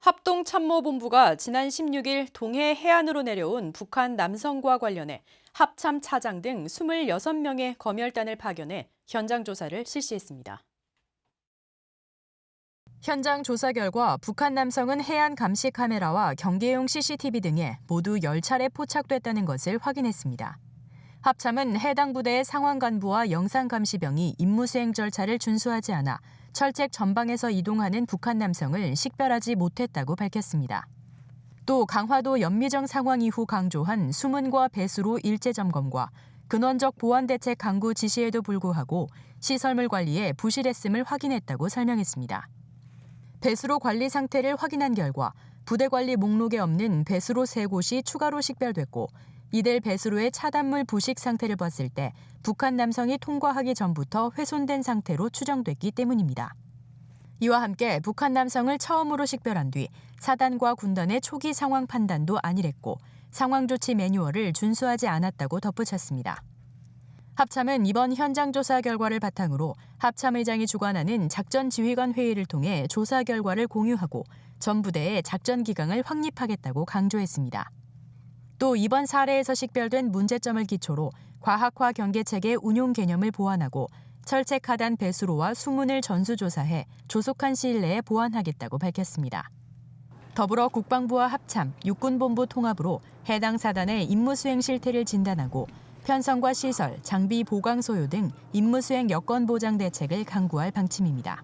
합동참모본부가 지난 16일 동해 해안으로 내려온 북한 남성과 관련해 합참 차장 등 26명의 검열단을 파견해 현장 조사를 실시했습니다. 현장 조사 결과 북한 남성은 해안 감시 카메라와 경계용 CCTV 등에 모두 10차례 포착됐다는 것을 확인했습니다. 합참은 해당 부대의 상황 간부와 영상 감시병이 임무 수행 절차를 준수하지 않아 철책 전방에서 이동하는 북한 남성을 식별하지 못했다고 밝혔습니다. 또 강화도 연미정 상황 이후 강조한 수문과 배수로 일제 점검과 근원적 보안 대책 강구 지시에도 불구하고 시설물 관리에 부실했음을 확인했다고 설명했습니다. 배수로 관리 상태를 확인한 결과 부대 관리 목록에 없는 배수로 세 곳이 추가로 식별됐고 이들 배수로의 차단물 부식 상태를 봤을 때 북한 남성이 통과하기 전부터 훼손된 상태로 추정됐기 때문입니다. 이와 함께 북한 남성을 처음으로 식별한 뒤 사단과 군단의 초기 상황 판단도 안일했고 상황 조치 매뉴얼을 준수하지 않았다고 덧붙였습니다. 합참은 이번 현장 조사 결과를 바탕으로 합참의장이 주관하는 작전 지휘관 회의를 통해 조사 결과를 공유하고 전 부대에 작전 기강을 확립하겠다고 강조했습니다. 또 이번 사례에서 식별된 문제점을 기초로 과학화 경계체계 운용 개념을 보완하고 철책 하단 배수로와 수문을 전수조사해 조속한 시일 내에 보완하겠다고 밝혔습니다. 더불어 국방부와 합참, 육군본부 통합으로 해당 사단의 임무 수행 실태를 진단하고 편성과 시설, 장비 보강 소요 등 임무 수행 여건 보장 대책을 강구할 방침입니다.